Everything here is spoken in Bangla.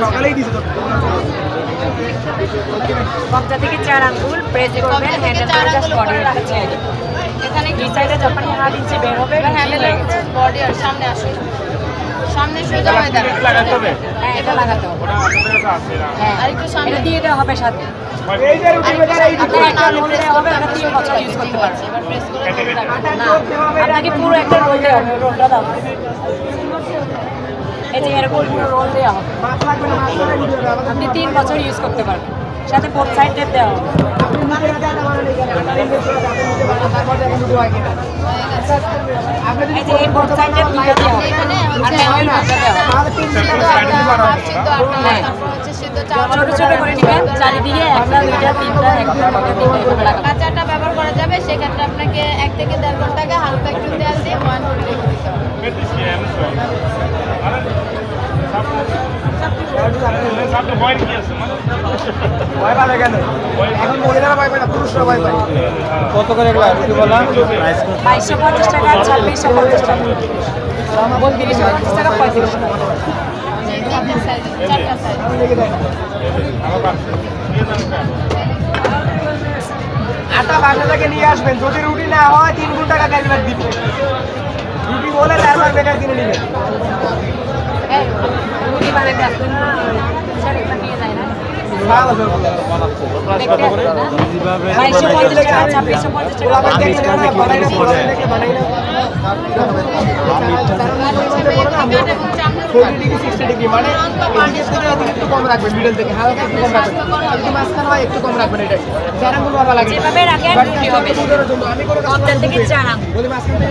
সকালেই দিছে তো বক্তা থেকে চার আঙ্গুল প্রেস করবেন হ্যান্ডেল করে জাস্ট বডি একটা এখানে দুই সাইডে যখন হাত ইঞ্চি বের হবে হ্যান্ডেল বডি আর সামনে আসুন। সামনে সোজা হয়ে লাগাতে হবে? হ্যাঁ এটা লাগাতে হবে। হ্যাঁ আর একটু সামনে। এটা দিয়ে হবে সাথে। এই যে রুটি বেজার এই আপনার একটা হবে বছর ইউজ করতে পারবেন এবার প্রেস করে না আপনাকে পুরো একটা রোল দেওয়া হবে রোলটা দাও। এই যে এরকম পুরো রোল দেওয়া হবে। মাছ লাগবে না মাছ লাগবে আপনি তিন বছর ইউজ করতে পারবেন। সাথে বোথ সাইড টেপ দেওয়া হবে। হয় এই যে এই বোথ সাইড টেপ দুটো দেওয়া হবে। আটা হাফ সিদ্ধ আটা হ্যাঁ। ছোট ছোট করে নেবেন চারিদিকে একটা দুইটা তিনটা ব্যবহার করা যাবে সেক্ষেত্রে আপনাকে এক থেকে দেড় ঘণ্টা হালকা একটু তেল দিয়ে ময়ান করে রেখে দিতে হবে। ভয় পাবে কেন? এখন মহিলারা ভয় পায় না পুরুষরা ভয় পায়। কত করে এগুলা রুটি বললাম বাইশশো পঞ্চাশ টাকা ছাব্বিশশো পঞ্চাশ টাকা। বত্রিশশো পঞ্চাশ টাকা পঁয়ত্রিশশো টাকা। তিনটা সাইজ চারটা সাইজ আটা বাসা থেকে নিয়ে আসবেন যদি রুটি না হয় তিন গুণ টাকা ক্যালকুলেট দিব রুটি বলে তারপর বেকার কিনে নেবেন। রুটি বানাতে আসবে একটু কম রাখবেন, middle থেকে, হালকা একটু কম রাখবেন। মাঝখানে হয়, একটু কম রাখবেন এটাই। যারা কোনো বাবা লাগে আমি কোনো চার আঙ্গুল যদি মাঝখানে